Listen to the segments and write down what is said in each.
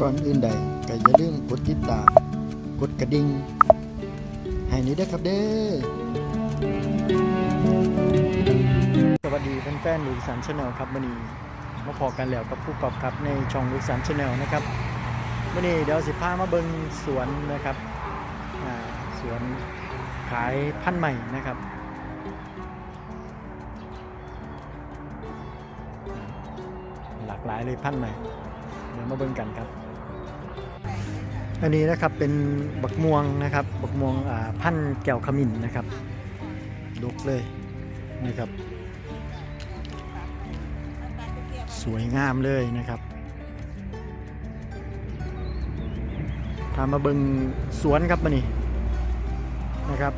ก่อนอื่นใดก็อย่าลืมกดติดตาม กดกระดิ่งให้นี้ด้วยครับเด้อสวัสดีแฟนๆลูกสันชาแนลครับมื่อนี้มาพอกันแล้วกับผู้กอบครับในช่องลูกสันชาแนลนะครับมื่อนี้เดี๋ยวสิพามาเบิงสวนนะครับสวนขายพันธุ์ใหม่นะครับหลากหลายเลยพันธุ์ใหม่เดี๋ยวมาเบิ่งกันครับ อันนี้นะครับเป็นบักม่วงนะครับบักม่วงพันธ์แก้วขมิ้นนะครับดกเลยนะครับ สวยงามเลยนะครับพามาเบิงสวนครับมานี่นะครับ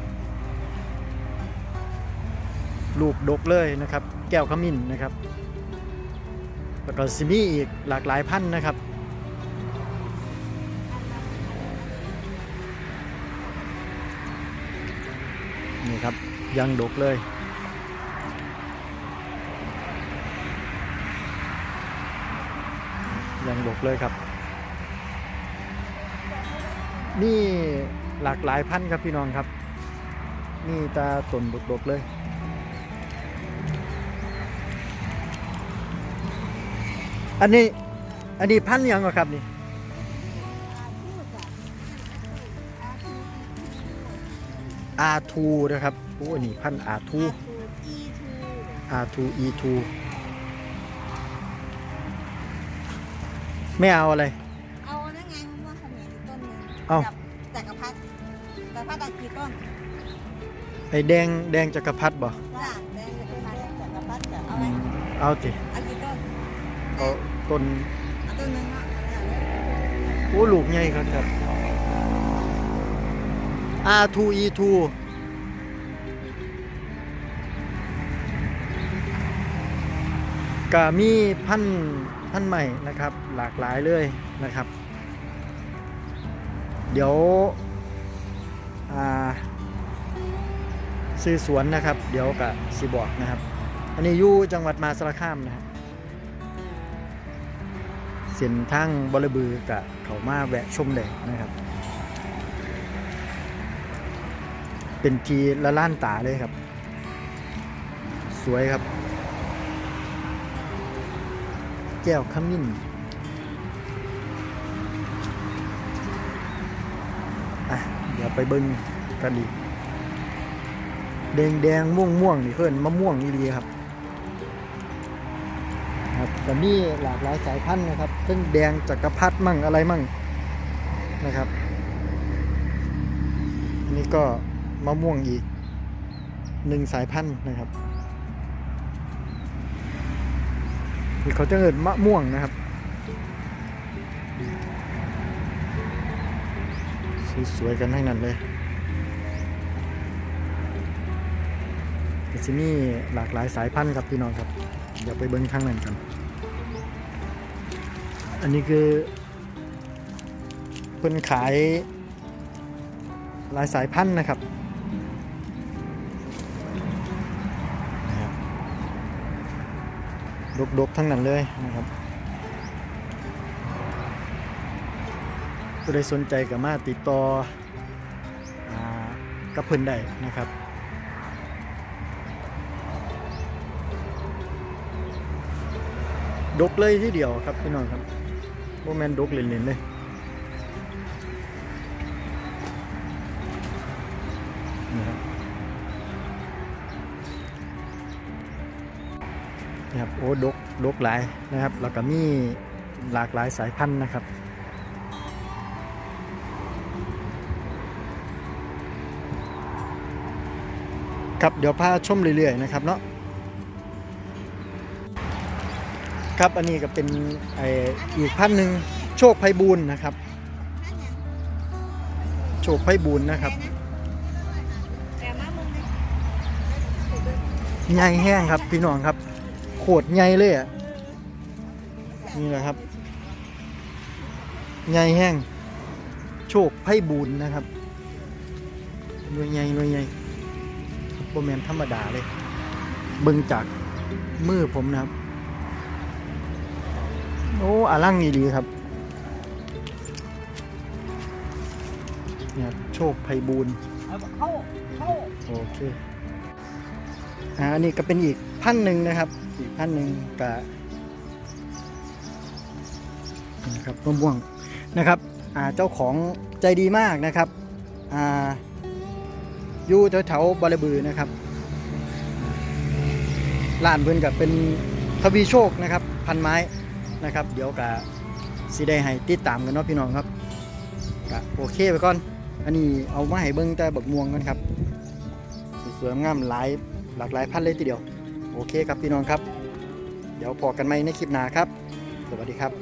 ลูกดกเลยนะครับ แก้วขมิ้นนะครับแล้วก็ซิมีอีกหลากหลายพันธ์นะครับ นี่ครับ ยังดกเลย ยังดกเลยครับ นี่หลากหลายพันธุ์ครับพี่น้องครับ นี่ตาตนดกๆเลยอันนี้อันนี้พันธุ์ยังเหรอครับนี่ R2 นะครับโอ้อันนี้พันธุ์ R2 R2 E2 ไม่เอาอะไร เอานั่นไงมะม่วงเขมรอีกต้นหนึ่งเอ้ากับจักรพรรดิจักรพรรดิอะกี่ต้นไอ้แดงแดงจักรพรรดิบ่จ้าแดงจักรพรรดิจักรพรรดิจะเอาไหมเอาสิเอากี่ต้นเอาต้นเอาต้นหนึ่งเนาะโอ้ลูกใหญ่ครับครับ R2 E2 ก็มีพันธุ์พันธุ์ใหม่นะครับ หลากหลายเลยนะครับ เดี๋ยวซื้อสวนนะครับ เดี๋ยวกับสีบอกนะครับ อันนี้อยู่จังหวัดมาสารคามนะครับเส้นทางบริบือกับเขามาแวะชมเลยนะครับ เป็นทีละล้านตาเลยครับ สวยครับ แก้วขมิ้นอะเดี๋ยวไปเบิ้งกันดีแดงแดงม่วงม่วงนี่เพื่อนมะม่วงนี่ดีครับ ครับแต่มีหลากหลายสายพันธุ์นะครับซึ่งแดงจักรพรรดิมั่งอะไรมั่งนะครับนนี้ก็ มะม่วงอีกหนึ่งสายพันธุ์นะครับเขาจะเอินมะม่วงนะครับ สวยๆกันทั้งนั้นเลยก็จะมีหลากหลายสายพันธุ์ครับพี่น้องครับเดี๋ยวไปเบิ้งข้างนั้นกัน อันนี้คือเพิ่นขายหลายสายพันธุ์นะครับ ดกๆทั้งนั้นเลยนะครับผู้ใดสนใจก็มาติดต่ออกับเพิ่นได้นะครับดกเลยที่เดียวครับพี่น้องครับโมแมนดกเล่นๆเลย นี่ครับโอ้ดกดกหลายนะครับแล้วก็มีหลากหลายสายพันธุ์นะครับครับเดี๋ยวพาชมเรื่อยๆนะครับเนาะครับอันนี้ก็เป็นไออีกพันหนึ่งโชคไพบูลย์นะครับนั่นไงโชคไพบูลย์นะครับแต่มามึงเลยใหญ่แห้งครับพี่น้องครับ ขดใหญ่เลยอะนี่แหละครับใหญ่แห้งโชคไพ่บุญนะครับรวยใหญ่หวยใหญ่โปรแมนธรรมดาเลย เบิ่งจากมือผมนะครับ โอ้อลังดีดีครับเนี่ยโชคไพ่บุญโอเค อ่าอันนี้ก็เป็นอีกพันหนึ่งนะครับ อีกพันหนึ่งกับนะครับมะม่วงนะครับอ่าเจ้าของใจดีมากนะครับอ่าอยู่แถวๆบริบือนะครับร้านเพิ่นกับเป็นทวีโชคนะครับ พันไม้นะครับ เดี๋ยวกับสิได้ให้ติดตามกันเนาะพี่น้องครับก็โอเคไปก่อน อันนี้เอามาให้เบิ่งแต่บักม่วงกันครับ สวยงามหลาย หลากหลายพันเลยทีเดียว โอเคครับพี่น้องครับ เดี๋ยวพอกันไหมในคลิปหน้าครับ สวัสดีครับ